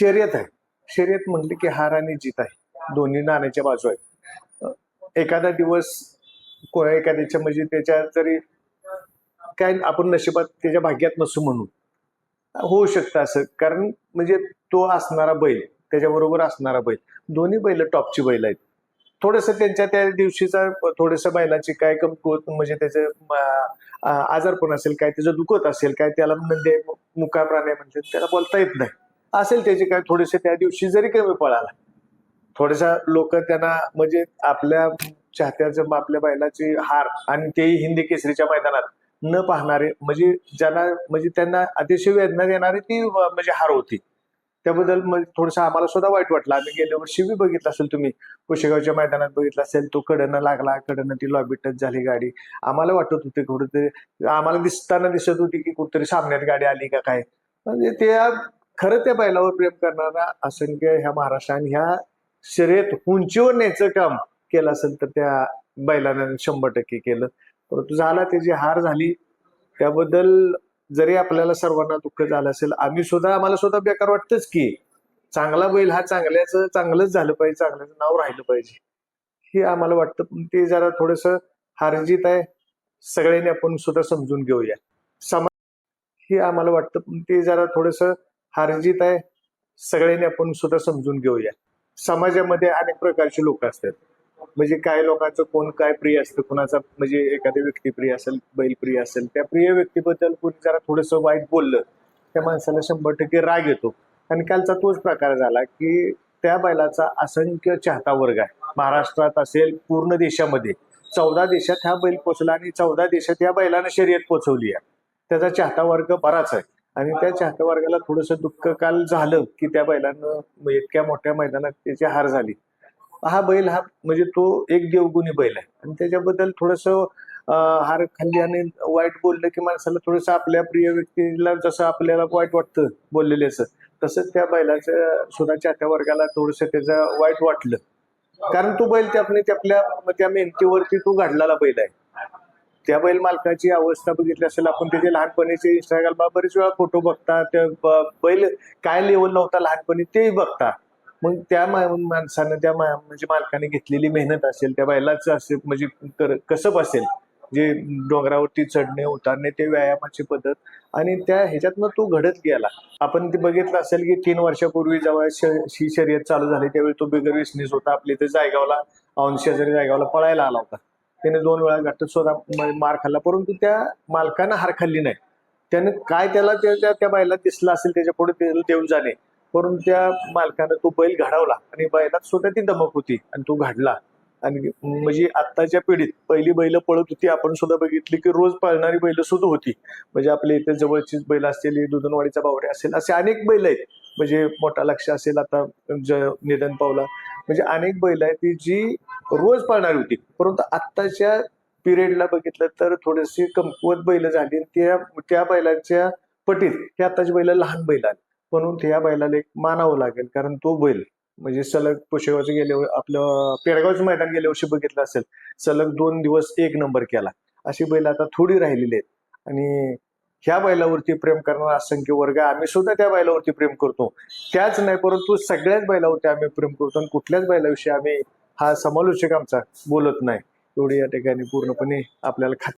शर्यत आहे. शर्यत म्हटली की हार आणि जीत आहे. दोन्ही नाण्याच्या बाजू आहेत. एखादा दिवस एखाद्याच्या म्हणजे त्याच्या जरी काय आपण नशिबात त्याच्या भाग्यात नसू म्हणून होऊ शकतं असं. कारण म्हणजे तो असणारा बैल त्याच्याबरोबर असणारा बैल. दोन्ही बैल टॉपची बैल आहेत. थोडंसं त्यांच्या त्या दिवशीचा थोडंसं बैलाची काय कमकुवत म्हणजे त्याचं आ- आजारपण असेल काय त्याचं दुखत असेल काय त्याला म्हणजे मुका प्राणी म्हणजे त्याला बोलता येत नाही. असेल त्याचे काय थोडेसे त्या दिवशी जरी कमी पळाला. थोडेसा लोक त्यांना म्हणजे आपल्या चाहत्याचं आपल्या बैलाची हार आणि तेही हिंदी केसरीच्या मैदानात न पाहणारे म्हणजे ज्यांना म्हणजे त्यांना अतिशय वेदना देणारी ती म्हणजे हार होती. त्याबद्दल म्हणजे थोडंसं आम्हाला सुद्धा वाईट वाटलं. आम्ही गेल्या वर्षी बी बघितलं असेल तुम्ही कुशेगावच्या मैदानात बघितलं असेल तो कडनं लागला कडनं ती लॉबी टच झाली गाडी. आम्हाला वाटत होती कुठेतरी आम्हाला दिसताना दिसत होती की कुठेतरी सामन्यात गाडी आली का काय. म्हणजे त्या खरं त्या बैलावर प्रेम करणारा असंख्य ह्या महाराष्ट्राने ह्या शर्यत उंचीवर न्यायचं काम केलं असेल तर त्या बैलानं शंभर टक्के केलं. परंतु झाला त्याची हार झाली. त्याबद्दल जरी आपल्याला सर्वांना दुःख झालं असेल आम्ही सुद्धा आम्हाला सुद्धा बेकार वाटतंच की चांगला बैल हा चांगल्याचं चांगलंच झालं पाहिजे चांगल्याचं नाव राहिलं पाहिजे. हे आम्हाला वाटतं. पण ते जरा थोडस हारजीत आहे. सगळ्यांनी आपण सुद्धा समजून घेऊया. समाज हे आम्हाला वाटतं. पण ते जरा थोडंसं हारजीत आहे. सगळ्यांनी आपण सुद्धा समजून घेऊया. समाजामध्ये अनेक प्रकारचे लोक असतात. म्हणजे काय लोकांचं कोण काय प्रिय असतं कुणाचा म्हणजे एखादी व्यक्ती प्रिय असेल बैल प्रिय असेल त्या प्रिय व्यक्तीबद्दल कोणी जरा थोडस वाईट बोललं त्या माणसाला शंभर टक्के राग येतो. आणि कालचा तोच प्रकार झाला की त्या बैलाचा असंख्य चाहता वर्ग आहे. महाराष्ट्रात असेल पूर्ण देशामध्ये. चौदा देशात हा बैल पोचला आणि चौदा देशात या बैलानं शर्यत पोचवली आहे. त्याचा चाहता वर्ग बराच आहे. आणि त्या चाहत्या वर्गाला थोडंसं दुःख काल झालं की त्या बैलानं इतक्या मोठ्या मैदानात त्याची हार झाली. हा बैल हा म्हणजे तो एक देवगुणी बैल आहे. आणि त्याच्याबद्दल थोडंसं हार खाल्ली आणि वाईट बोललं की माणसाला थोडंसं आपल्या प्रिय व्यक्तीला जसं आपल्याला वाईट वाटतं बोललेल्याचं तसंच त्या बैलाचं सुद्धा चाहत्या वर्गाला थोडंसं त्याचं वाईट वाटलं. कारण तो बैल त्या आपल्या त्या मेहनतीवरती तो घडलेला बैल आहे. त्या बैल मालकाची अवस्था बघितली असेल आपण त्याचे लहानपणीचे इंस्टाग्रामला बरेच वेळा फोटो बघता त्या बैल काय लेवलला होता लहानपणी तेही बघता मग त्या माणसानं त्या म्हणजे मालकाने घेतलेली मेहनत असेल त्या बैलाचं असेल म्हणजे कसब असेल जे डोंगरावरती चढणे उतारणे ते व्यायामाची पद्धत. आणि त्या ह्याच्यातनं तो घडत गेला. आपण ते बघितलं असेल की तीन वर्षापूर्वी जेव्हा श- ही शर्यत चालू झाली त्यावेळी तो बिगर विसनीस होता. आपल्या इथे जायगावला औंधशेजारी जायगावला पळायला आला होता. त्याने दोन वेळा घाटात स्वतः मार खाल्ला. परंतु त्या मालकानं हार खाल्ली नाही. त्याने काय त्याला त्या त्या- त्या बैला असेल त्याच्या पुढे देऊन जाणे. परंतु त्या मालकानं तो बैल घडवला आणि बैलात सुद्धा ती दमक होती आणि तो घडला. आणि म्हणजे आत्ताच्या पिढीत पहिली बैल पळत होती. आपण सुद्धा बघितली की रोज पळणारी बैल सुद्धा होती. म्हणजे आपल्या इथे जवळचीच बैल असतील दुधनवाडीचा बावरे असेल असे अनेक बैल आहेत. म्हणजे मोठा लक्ष असेल आता ज निधन पावला. म्हणजे अनेक बैल आहेत ती जी रोज पाळणारी होती. परंतु आत्ताच्या पिरियडला बघितलं तर थोडीशी कमकुवत बैल झाली आणि त्या त्या बैलाच्या पटीत हे आत्ताची बैल लहान बैल आहेत. म्हणून त्या बैलाला एक मानावं लागेल कारण तो बैल म्हणजे सलग पुशेगावचं गेल्यावर आपलं पेडगावचं मैदान गेल्या वर्षी बघितलं असेल सलग दोन दिवस एक नंबर केला. अशी बैल आता थोडी राहिलेली आहेत. आणि ह्या बैलावरती प्रेम करणारा असंख्य वर्ग आहे. आम्ही सुद्धा त्या बैलावरती प्रेम करतो त्याच नाही परंतु सगळ्याच बैलावरती आम्ही प्रेम करतो आणि कुठल्याच बैलाविषयी आम्ही हा समालोचक आमचा बोलत नाही एवढी या ठिकाणी पूर्णपणे आपल्याला खात्री